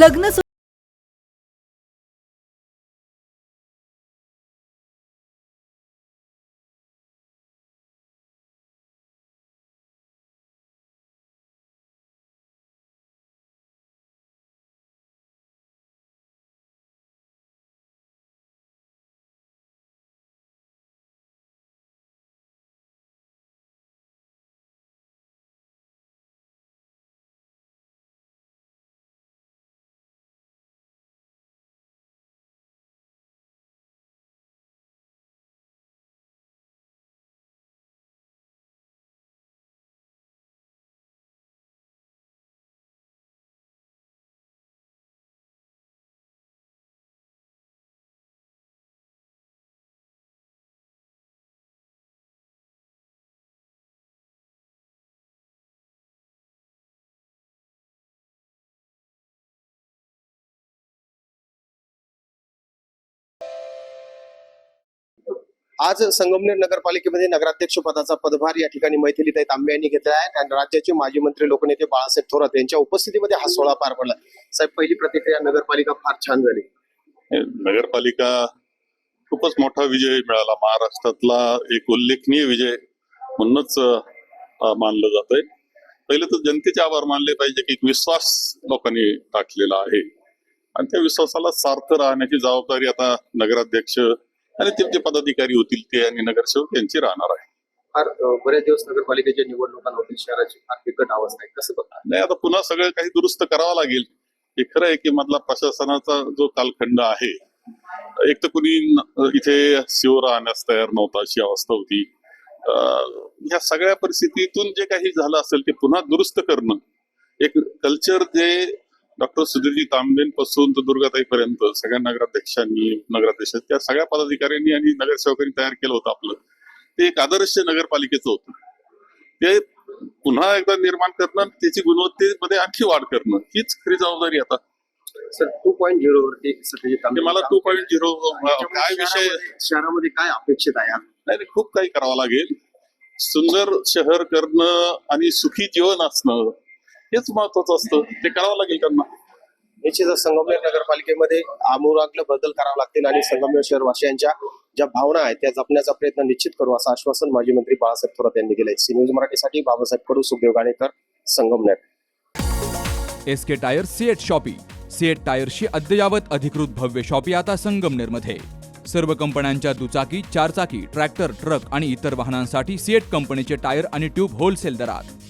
लग्न आज संगमनेर नगरपालिकेमध्ये नगराध्यक्ष पदाचा पदभार या ठिकाणी मैथिलीताई तांबे यांनी घेतला आहे. आणि राज्याचे माजी मंत्री लोकनेते बाळासाहेब थोरात यांच्या उपस्थितीमध्ये हा सोहळा पार पडला. साहेब पहिली प्रतिक्रिया नगरपालिका फार छान झाली. नगरपालिका खूपच मोठा विजय मिळाला. महाराष्ट्रातला एक उल्लेखनीय विजय म्हणूनच मानलं जात आहे पहिले तर जनतेचे आभार मानले पाहिजे की एक विश्वास लोकांनी टाकलेला आहे. आणि त्या विश्वासाला सार्थ राहण्याची जबाबदारी आता नगराध्यक्ष आणि ते जे पदाधिकारी होतील ते आणि नगरसेवक यांची राहणार आहे. फार बरेच दिवस नगरपालिकेच्या निवडणुकांवरती शहराची फार बिकट अवस्था आहे. कसं बघा नाही आता पुन्हा सगळं काही दुरुस्त करावं लागेल. हे खरं आहे की मधला प्रशासनाचा जो कालखंड आहे एक तर कुणी इथे शिव राहण्यास तयार नव्हता अशी अवस्था होती. ह्या सगळ्या परिस्थितीतून जे काही झालं असेल ते पुन्हा दुरुस्त करणं एक कल्चर जे डॉक्टर सुधीरजी तांबेंपासून तर दुर्गाताईपर्यंत सगळ्या नगराध्यक्षांनी नगराध्यक्ष त्या सगळ्या पदाधिकाऱ्यांनी आणि नगरसेवकांनी तयार केलं होतं आपलं. ते एक आदर्श नगरपालिकेचं होतं. ते पुन्हा एकदा निर्माण करणं त्याची गुणवत्तेमध्ये आणखी वाढ करणं हीच खरी जबाबदारी आता. सर टू पॉईंट झिरो वरती मला टू पॉईंट झिरो काय विषय? शहरामध्ये- काय अपेक्षित आहे? नाही, खूप काही करावं लागेल. सुंदर शहर करणं आणि सुखी जीवन असणं हेच महत्वाचं असतं. ते करावं लागेल त्यांना. निश्चितच संगमनेर नगरपालिकेमध्ये आमूलाग्र बदल करावे लागतील आणि संगमनेर शहरवासियांच्या ज्या भावना आहेत त्या जपण्याचा प्रयत्न निश्चित करू असं आश्वासन माजी मंत्री बाळासाहेब थोरात यांनी दिलंय. सी न्यूज मराठीसाठी Babasaheb Kadu Sukhdev Ganekar Sangamner. S K tyre CEAT shoppe. CEAT टायर्सची अद्ययावत अधिकृत भव्य शॉपी आता संगमनेरमध्ये. सर्व कंपन्यांच्या दुचाकी चारचाकी ट्रॅक्टर ट्रक आणि इतर वाहनांसाठी सीएट कंपनीचे टायर आणि ट्यूब होलसेल दरात.